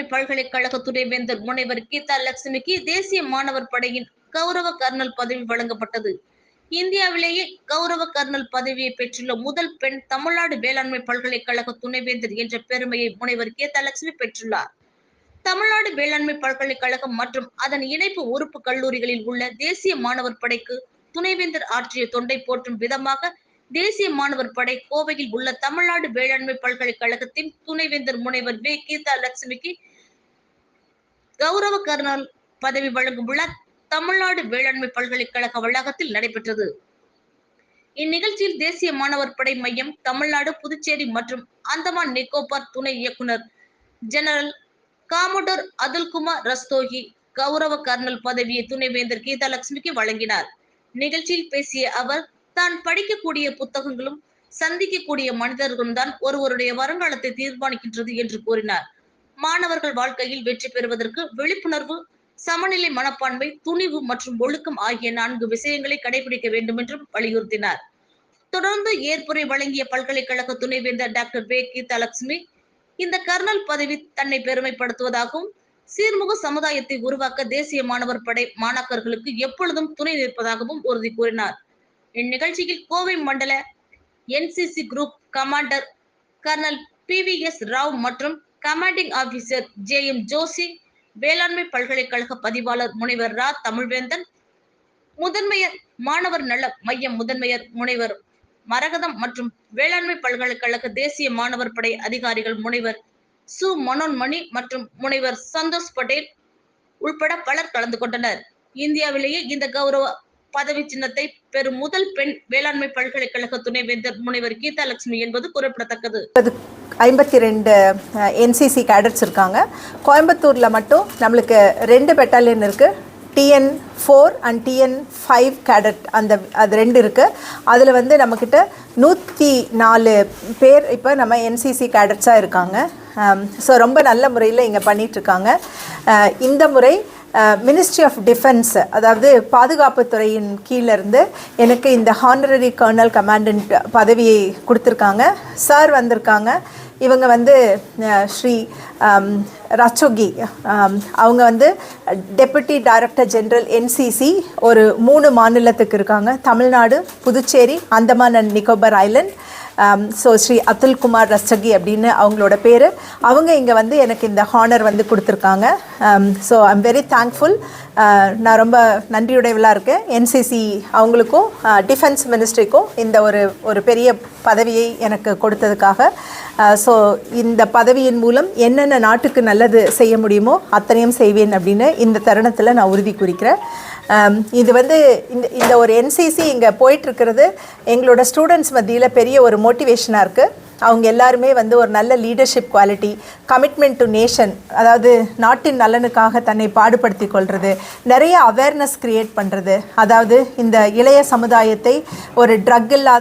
வேளாண்மை பல்கலைக்கழக துணைவேந்தர் முனைவர் கீதா லட்சுமிக்கு தேசிய மாணவர் படையின் கௌரவ கர்னல் பதவி வழங்கப்பட்டது. இந்தியாவிலேயே கௌரவ கர்னல் பதவியை பெற்றுள்ள முதல் பெண் தமிழ்நாடு வேளாண்மை பல்கலைக்கழக துணைவேந்தர் என்ற பெருமையை முனைவர் கீதா லட்சுமி பெற்றுள்ளார். தமிழ்நாடு வேளாண்மை பல்கலைக்கழகம் மற்றும் அதன் இணைப்பு உறுப்பு கல்லூரிகளில் உள்ள தேசிய மாணவர் படைக்கு துணைவேந்தர் ஆற்றிய தொண்டை போற்றும் விதமாக தேசிய மாணவர் படை கோவையில் உள்ள தமிழ்நாடு வேளாண்மை பல்கலைக்கழகத்தின் துணைவேந்தர் முனைவர் வே கீதா லட்சுமிக்கு கௌரவ கர்னல் பதவி வழங்கும் விழா தமிழ்நாடு வேளாண்மை பல்கலைக்கழக வளாகத்தில் நடைபெற்றது. இந்நிகழ்ச்சியில் தேசிய மாணவர் படை மையம் தமிழ்நாடு புதுச்சேரி மற்றும் அந்தமான் நிக்கோபார் துணை இயக்குனர் ஜெனரல் காமோடர் அதுல்குமார் ரஸ்தோகி கௌரவ கர்னல் பதவியை துணைவேந்தர் கீதாலட்சுமிக்கு வழங்கினார். நிகழ்ச்சியில் பேசிய அவர் தான் படிக்கக்கூடிய புத்தகங்களும் சந்திக்கக்கூடிய மனிதர்களும் தான் ஒருவருடைய வருங்காலத்தை தீர்மானிக்கின்றது என்று கூறினார். மாணவர்கள் வாழ்க்கையில் வெற்றி பெறுவதற்கு விழிப்புணர்வு சமநிலை மனப்பான்மை துணிவு மற்றும் ஒழுக்கம் ஆகிய நான்கு விஷயங்களை கடைபிடிக்க வேண்டும் என்றும் வலியுறுத்தினார். தொடர்ந்து ஏற்புரை வழங்கிய பல்கலைக்கழக துணைவேந்தர் டாக்டர் வே. கீதாலட்சுமி இந்த கர்னல் பதவி தன்னை பெருமைப்படுத்துவதாகவும் சீர்முக சமுதாயத்தை உருவாக்க தேசிய மாணவர் படை மாணாக்கர்களுக்கு எப்பொழுதும் துணை நிற்பதாகவும் உறுதி கூறினார். இந்நிகழ்ச்சியில் கோவை மண்டல NCC group commander colonel B. V. S. Rao மற்றும் commanding officer J M Joshi வேளாண்மை பல்கலைக்கழக பதிவாளர் முனைவர் ரா. தமிழ்வேந்தன் முதன்மையர் மாணவர் நல மையம் முதன்மையர் முனைவர் மரகதம் மற்றும் வேளாண்மை பல்கலைக்கழக தேசிய மாணவர் படை அதிகாரிகள் முனைவர் சு. மனோன்மணி மற்றும் முனைவர் சந்தோஷ் பட்டேல் உள்பட பலர் கலந்து கொண்டனர். இந்தியாவிலேயே இந்த கௌரவ பதவி சின்னத்தை பெறும் முதல் பெண் வேளாண்மை பல்கலைக்கழக துணைவேந்தர் முனைவர் கீதா லட்சுமி என்பது குறிப்பிடத்தக்கது. ஐம்பத்தி ரெண்டு என்சிசி கேடட்ஸ் இருக்காங்க. கோயம்புத்தூரில் மட்டும் நம்மளுக்கு ரெண்டு பெட்டாலியன் இருக்குது TN four and TN five cadet அந்த அது ரெண்டு இருக்குது அதில் வந்து நம்மக்கிட்ட நூற்றி நாலு பேர் இப்போ நம்ம என்சிசி கேடட்ஸாக இருக்காங்க. ஸோ ரொம்ப நல்ல முறையில் இங்கே பண்ணிகிட்ருக்காங்க இந்த முறை மினிஸ்ட்ரி ஆஃப் டிஃபென்ஸ் அதாவது பாதுகாப்புத்துறையின் கீழேருந்து எனக்கு இந்த ஹானரரி கர்னல் கமாண்டன்ட் பதவியை கொடுத்துருக்காங்க. சார் வந்திருக்காங்க. இவங்க வந்து ஸ்ரீ ரச்சோகி அவங்க வந்து டெப்புட்டி டைரக்டர் ஜென்ரல் என்சிசி ஒரு மூணு மாநிலத்துக்கு இருக்காங்க. Tamil Nadu Puducherry Andaman and Nicobar island so Shri Atulkumar Rastogi அப்படின்னு அவங்களோட பேர். அவங்க இங்கே வந்து எனக்கு இந்த ஹானர் வந்து கொடுத்துருக்காங்க. So um, I'm very thankful uh, நான் ரொம்ப நன்றியுடையவளாக இருக்கேன். என்சிசி அவங்களுக்கும் uh, டிஃபென்ஸ் மினிஸ்ட்ரிக்கும் இந்த ஒரு ஒரு பெரிய பதவியை எனக்கு கொடுத்ததுக்காக. Uh, ஸோ இந்த பதவியின் மூலம் என்னென்ன நாட்டுக்கு நல்லது செய்ய முடியுமோ அத்தனையும் செய்வேன் அப்படின்னு இந்த தருணத்தில் நான் உறுதி குறிக்கிறேன். இது வந்து இந்த இந்த ஒரு என்சிசி இங்கே போயிட்டுருக்கிறது. எங்களோட ஸ்டூடெண்ட்ஸ் மத்தியில் பெரிய ஒரு மோட்டிவேஷனாக இருக்குது அவங்க எல்லாருமே வந்து ஒரு நல்ல leadership quality commitment to nation அதாவது நாட்டின் நலனுக்காக தன்னை பாடுபடுத்தி கொள்வது நிறைய அவேர்னஸ் க்ரியேட் பண்ணுறது அதாவது இந்த இளைய சமுதாயத்தை ஒரு ட்ரக் இல்லாத